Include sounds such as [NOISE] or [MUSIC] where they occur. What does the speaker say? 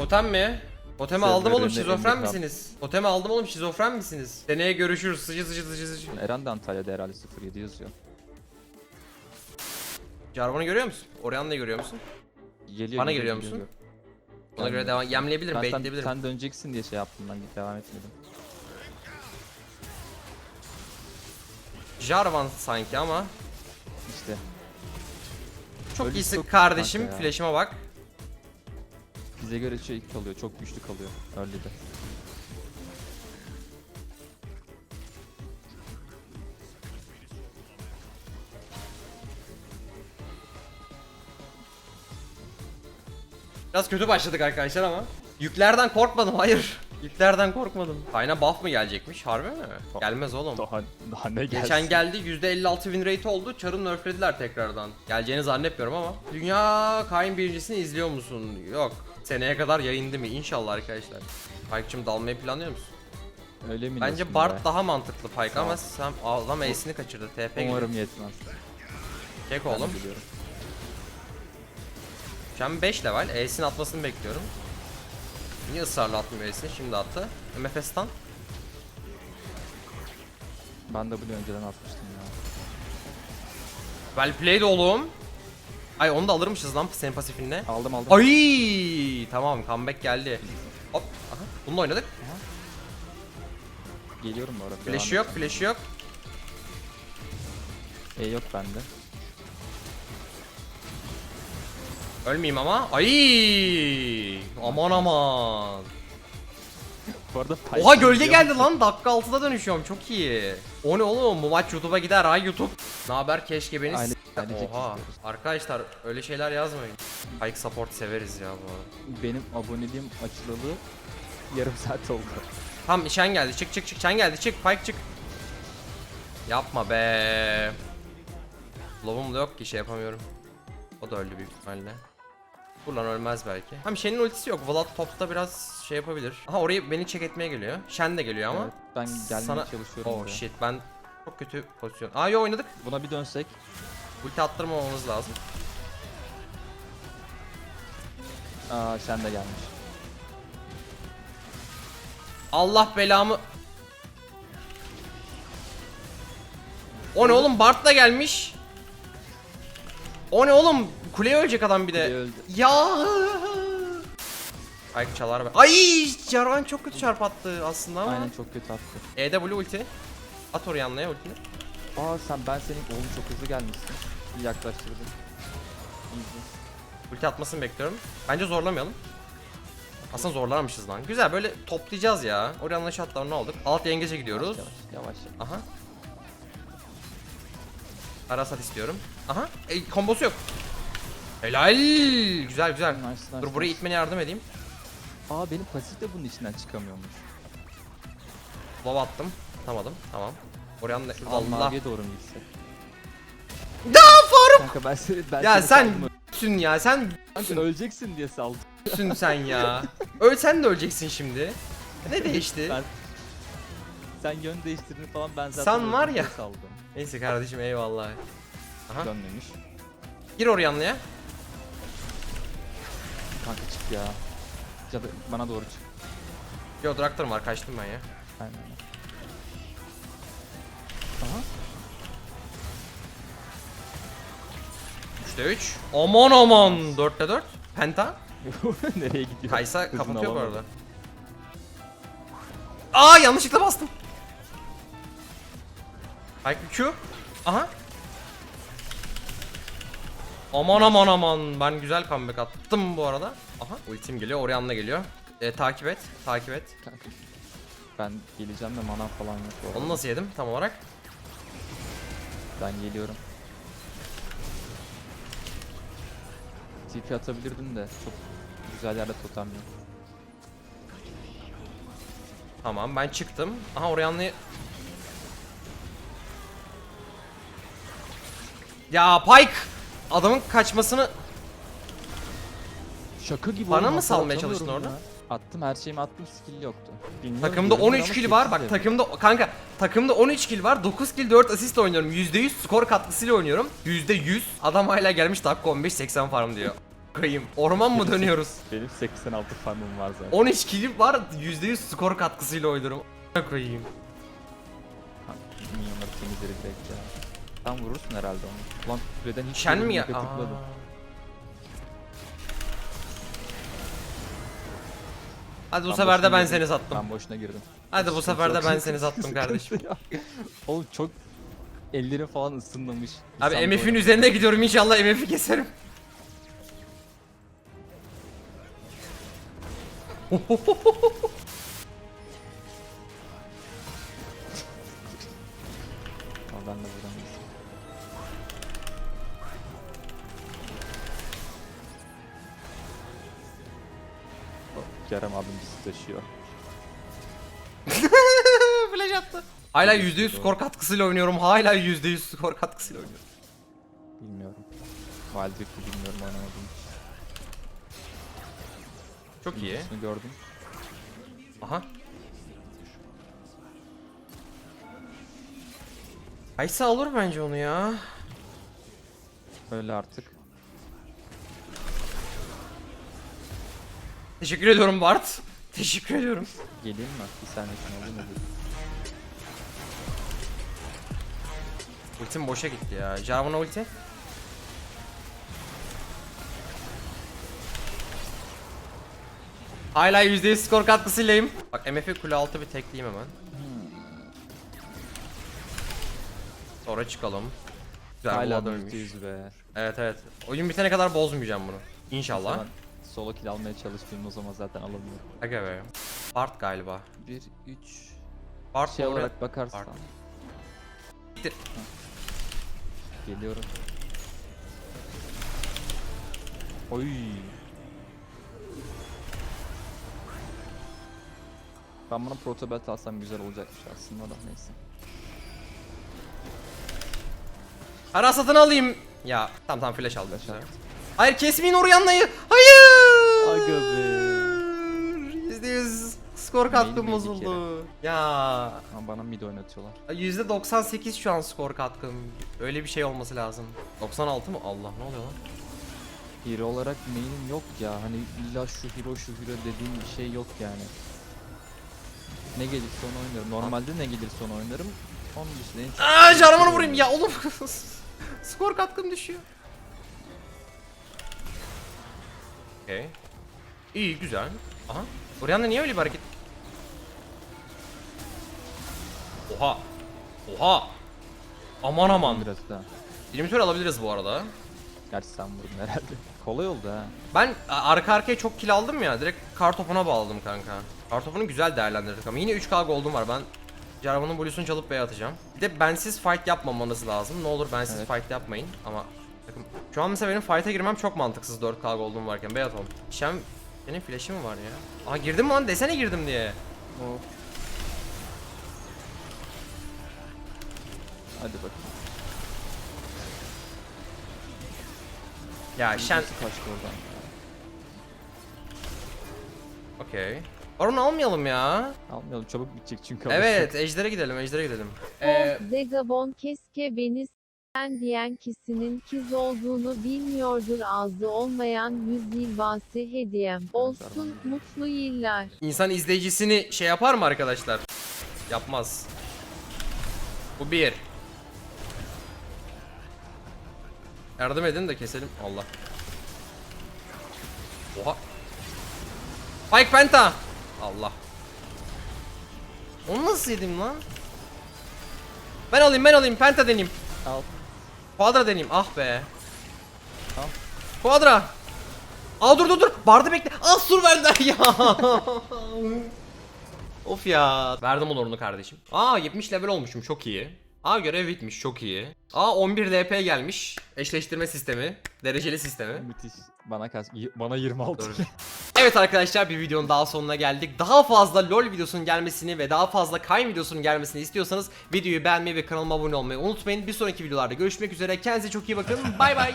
Totem mi? Totemi Sen aldım oğlum şizofren elinde misiniz? Totemi aldım oğlum şizofren misiniz? Seneye görüşürüz sıcı sıcı sıcı sıcı. Eren de Antalya'da herhalde 07 yazıyor. Jarvan'ı görüyor musun? Orianna'yı görüyor musun? Geliyor, Bana geliyor, geliyor musun? geliyor. Ona Ben- göre devam yemleyebilirim, Ben sen, sen döneceksin diye şey yaptım ben devam etmedim. Jarvan sanki ama İşte çok Öyle iyisin çok kardeşim. ya. Flash'ıma bak. Bize göre şey kalıyor çok güçlü kalıyor öyle de. Biraz kötü başladık arkadaşlar ama. Yüklerden korkmadım hayır. Yüklerden korkmadım. Kayna buff mı gelecekmiş? Harbi mi? Gelmez oğlum. Daha, daha ne gelsin. Geçen geldi %56 win rate oldu. Char'ı nerflediler tekrardan. Geleceğini zannetmiyorum ama. Dünya Kayn birincisini izliyor musun? Yok. Seneye kadar yayındı mı? İnşallah arkadaşlar. Pike'cım dalmayı planlıyor musun? Öyle mi Bence diyorsun Bart be? daha mantıklı Pike ama sen adam Ace'ini kaçırdı. TP Umarım Umarım yetmez. Çek Ben de oğlum. biliyorum. Şu an 5 level. Ace'in atmasını bekliyorum. Niye ısrarla atmıyor Ace'ini? Şimdi attı. MFS'tan. Ben de bunu önceden atmıştım ya. Well played oğlum. Ay onu da alırmışız lan senin pasifinle. Aldım aldım. Ay tamam comeback geldi. Hop. Aha. Bununla oynadık. Geliyorum bu arada. Flash devam yok, flash yok. E yok bende. Ölmeyeyim ama. Ay! Aman aman. Bu arada Oha gölge geldi lan. Dakika 6'da dönüşüyorum. Çok iyi. O ne oğlum? Bu maç YouTube'a gider ha YouTube. Ne haber? Keşke beni Aynı- aynı tek Oha. Arkadaşlar öyle şeyler yazmayın. Pike support severiz ya bu arada. Benim aboneliğim açılalı yarım saat oldu. Tam Şen geldi. Çık çık çık. Şen geldi. Çık. Pike çık. Yapma be. Lobum da yok ki şey yapamıyorum. O da öldü büyük ihtimalle. Buradan ölmez belki. Hem Shen'in ultisi yok. Vlad topta biraz şey yapabilir. Aha orayı beni check etmeye geliyor. Shen de geliyor ama. Evet, ben gelmeye sana- çalışıyorum. Oh buraya. shit ben çok kötü pozisyon. Aa yo oynadık. Buna bir dönsek. Ulti attırmamamız lazım. Aa sen de gelmiş. Allah belamı. O ne oğlum Bart da gelmiş. O ne oğlum kuleye ölecek adam bir de. Öldü. Ya. Ay çalar be. Ay Jarvan çok kötü çarp attı aslında ama. Aynen çok kötü attı. EW ulti. At oraya anlaya ultini. Aa sen ben senin oğlum çok hızlı gelmişsin. İyi yaklaştırdın. Easy. Ulti atmasını bekliyorum. Bence zorlamayalım. Aslında zorlarmışız lan. Güzel böyle toplayacağız ya. Orianna shutdown'u aldık. Alt yengece gidiyoruz. Yavaş yavaş. yavaş. Aha. Arasat istiyorum. Aha. E, kombosu yok. Helal. Güzel güzel. Nice, nice, Dur burayı nice. itmene yardım edeyim. Aa benim pasif de bunun içinden çıkamıyormuş. Lob attım. Atamadım. Tamam. Orianna Şuradan Allah. maviye doğru mu gitsek? Da Faruk. Kanka ben seni ben Ya seni sen saldım. sün ya sen Kanka öleceksin diye saldım. sün sen ya. Ölsen de öleceksin şimdi. Ne değişti? Ben sen yön değiştirdin falan ben zaten Sen var ya. diye saldım. Neyse kardeşim eyvallah. Aha. Dönmemiş. Gir Orianna'ya. Kanka çık ya. Ya da bana doğru çık. Yo Draktar'ım var kaçtım ben ya. Aynen. aynen. Aha. 3'te 3. Aman aman. 4'te 4. Penta. [LAUGHS] Nereye gidiyor? Kaysa Hızını kapatıyor bu alamadı. arada. Aa yanlışlıkla bastım. Ay Q. Aha. Aman aman aman. Ben güzel comeback attım bu arada. Aha. Ultim geliyor. Orianna geliyor. E, takip et. Takip et. Ben geleceğim de mana falan yok. bu arada. Onu nasıl yedim tam olarak? Ben geliyorum. TP atabilirdim de çok güzel yerde totem yok. Tamam ben çıktım. Aha Orianna'yı... Ya Pike! Adamın kaçmasını... Şaka gibi Bana oğlum, mı salmaya atamıyorum çalıştın orada? ya. Attım her şeyimi attım skill yoktu. Bilmiyorum, Takımda görünüyor 13 ama kill var. Bak de. takımda kanka takımda 13 kill var. 9 kill 4 asist oynuyorum. %100 skor katkısıyla oynuyorum. %100. Adam hala gelmiş dakika 15 80 farm diyor. Koyayım. Orman mı dönüyoruz? Benim 86 farmım var zaten. 13 kilim var. %100 skor katkısıyla oynuyorum. Koyayım. Ha, Minyonları temizleri direkt ya. Tam vurursun herhalde onu. Lan süreden hiç Şen mi ya? tıkladım. Hadi bu sefer de ben seni sattım. Ben boşuna girdim. Hadi bu sefer de ben seni sattım kardeşim. Oğlum çok ellerim falan ısınmamış. Abi MF'in üzerine gidiyorum inşallah MF'i keserim. Ben de buradan Kerem abim bizi taşıyor. [LAUGHS] Flash attı. Hala %100 skor katkısıyla oynuyorum. Hala %100 skor katkısıyla oynuyorum. Bilmiyorum. Wildrift'i bilmiyorum oynamadım. Çok iyi. Şunu gördüm. Aha. Kaysa alır bence onu ya. Öyle artık. Teşekkür ediyorum Bart. Teşekkür ediyorum. Geleyim mi? Bir saniye şunu alayım da. Ultim boşa gitti ya. Jarvan'a ulti. Hala %100 skor katkısıylayım. Bak MF'i kule altı bir tekleyeyim hemen. Sonra çıkalım. Güzel Hala Hala dönmüş. %100 be. Evet evet. Oyun bitene kadar bozmayacağım bunu. İnşallah. Solo kill almaya çalıştığım o zaman zaten alamıyorum. Aga be. Bart galiba. 1, 3 Bart şey olarak bakarsan. Bitir. Geliyorum. Oy. Ben bana protobelt alsam güzel olacakmış aslında da neyse. Ara satın alayım. Ya tamam tamam flash aldım. Flash. Hayır kesmeyin Oryan'layı. Hayır. Aga be. %100 skor katkım main bozuldu. Ya Ama bana mid oynatıyorlar. %98 şu an skor katkım. Öyle bir şey olması lazım. 96 mı? Allah ne oluyor lan? Hero olarak main'im yok ya. Hani illa şu hero şu hero dediğim bir şey yok yani. Ne gelirse onu oynarım. Normalde ne gelirse onu oynarım. Onun dışında en çok... Aa Jarvan'ı vurayım ya oğlum. [LAUGHS] skor katkım düşüyor. Okey. İyi güzel. Aha. Oryan'da niye öyle bir hareket? Oha. Oha. Aman aman. Biraz daha. Limitör alabiliriz bu arada. Gerçi sen vurdun herhalde. [LAUGHS] Kolay oldu ha. Ben a- arka arkaya çok kill aldım ya. Direkt kar topuna bağladım kanka. Kar topunu güzel değerlendirdik ama yine 3k gold'um var. Ben Jarvan'ın bluesunu çalıp B'ye atacağım. Bir de bensiz fight yapmamanız lazım. Ne olur bensiz Evet. fight yapmayın ama takım şu an mesela benim fight'a girmem çok mantıksız 4k gold'um varken B'ye atalım. Şem benim flash'im mi var ya? Aa girdim mi lan desene girdim diye. O. Hadi bakayım. Ya Shen Nasıl kaçtı oradan? okey. Baron almayalım ya. Almayalım çabuk bitecek çünkü. Evet, Ejder'e gidelim, Ejder'e gidelim. Ee, Zegabon keske beni sen diyen kişinin kiz olduğunu bilmiyordur ağzı olmayan yüz yılbası hediyem. Olsun mutlu yıllar. İnsan izleyicisini şey yapar mı arkadaşlar? Yapmaz. Bu bir. Yardım edin de keselim. Allah. Oha. Spike Penta. Allah. Onu nasıl yedim lan? Ben alayım ben alayım Penta deneyeyim. Al. Quadra deneyeyim. Ah be. Al. Quadra. Aa dur dur dur. Bardı bekle. Aa sur verdiler [LAUGHS] ya. of ya. Verdim olurunu kardeşim. Aa 70 level olmuşum çok iyi. Aa görev bitmiş çok iyi. Aa 11 LP gelmiş. Eşleştirme sistemi. Dereceli sistemi. Müthiş. Bana kaç? Bana 26. Doğru. Evet arkadaşlar bir videonun daha sonuna geldik. Daha fazla LoL videosunun gelmesini ve daha fazla Kayn videosunun gelmesini istiyorsanız videoyu beğenmeyi ve kanalıma abone olmayı unutmayın. Bir sonraki videolarda görüşmek üzere. Kendinize çok iyi bakın. Bay bay.